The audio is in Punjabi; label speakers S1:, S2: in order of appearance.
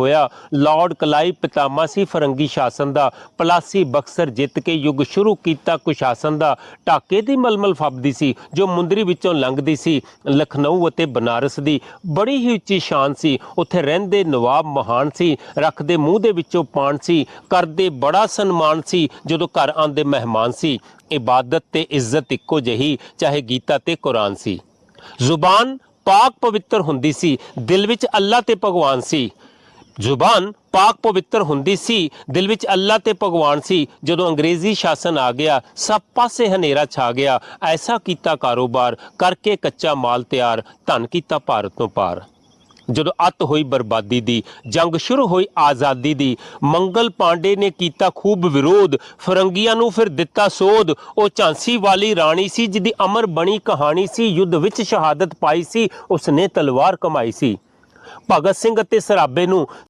S1: ਹੋਇਆ। ਲਾਰਡ ਕਲਾਈ ਪਿਤਾਮਾ ਸੀ, ਫਰੰਗੀ ਸ਼ਾਸਨ ਦਾ। ਪਲਾਸੀ ਬਕਸਰ ਜਿੱਤ ਕੇ ਯੁੱਗ ਸ਼ੁਰੂ ਕੀਤਾ ਕੁਸ਼ਾਸਨ ਦਾ। ਢਾਕੇ ਦੀ ਮਲਮਲ ਫੱਬਦੀ ਸੀ, ਜੋ ਮੁੰਦਰੀ ਵਿੱਚੋਂ ਲੰਘਦੀ ਸੀ। ਲਖਨਊ ਅਤੇ ਬਨਾਰਸ ਦੀ ਬੜੀ ਹੀ ਉੱਚੀ ਸ਼ਾਨ ਸੀ। ਉੱਥੇ ਰਹਿੰਦੇ ਨਵਾਬ ਮਹਾਨ ਸੀ, ਰੱਖਦੇ ਮੂੰਹ ਦੇ ਵਿੱਚੋਂ ਪਾਣ ਸੀ, ਕਰਦੇ ਬੜਾ ਸਨਮਾਨ ਸੀ, ਜਦੋਂ ਘਰ ਆਉਂਦੇ ਮਹਿਮਾਨ ਸੀ। ਇਬਾਦਤ ਤੇ ਇੱਜ਼ਤ ਇੱਕੋ ਜਿਹੀ, ਚਾਹੇ ਗੀਤਾ ਤੇ ਕੁਰਾਨ ਸੀ। ਜ਼ੁਬਾਨ ਪਾਕ ਪਵਿੱਤਰ ਹੁੰਦੀ ਸੀ, ਦਿਲ ਵਿੱਚ ਅੱਲਾ ਤੇ ਭਗਵਾਨ ਸੀ। ਜ਼ੁਬਾਨ ਪਾਕ ਪਵਿੱਤਰ ਹੁੰਦੀ ਸੀ, ਦਿਲ ਵਿੱਚ ਅੱਲਾ ਤੇ ਭਗਵਾਨ ਸੀ। ਜਦੋਂ ਅੰਗਰੇਜ਼ੀ ਸ਼ਾਸਨ ਆ ਗਿਆ, ਸਭ ਪਾਸੇ ਹਨੇਰਾ ਛਾ ਗਿਆ। ਐਸਾ ਕੀਤਾ ਕਾਰੋਬਾਰ, ਕਰਕੇ ਕੱਚਾ ਮਾਲ ਤਿਆਰ, ਧਨ ਕੀਤਾ ਭਾਰਤ ਤੋਂ ਪਾਰ। ਜਦੋਂ ਅੱਤ ਹੋਈ ਬਰਬਾਦੀ ਦੀ, ਜੰਗ ਸ਼ੁਰੂ ਹੋਈ ਆਜ਼ਾਦੀ ਦੀ, ਮੰਗਲ ਪਾਂਡੇ ਨੇ ਕੀਤਾ ਖੂਬ ਵਿਰੋਧ, ਫਰੰਗੀਆਂ ਨੂੰ ਫਿਰ ਦਿੱਤਾ ਸੋਧ। ਉਹ ਝਾਂਸੀ ਵਾਲੀ ਰਾਣੀ ਸੀ, ਜਿਹਦੀ ਅਮਰ ਬਣੀ ਕਹਾਣੀ ਸੀ, ਯੁੱਧ ਵਿੱਚ ਸ਼ਹਾਦਤ ਪਾਈ ਸੀ, ਉਸਨੇ ਤਲਵਾਰ ਕਮਾਈ ਸੀ। ਭਗਤ ਸਿੰਘ ਅਤੇ ਸਰਾਬੇ ਨੂੰ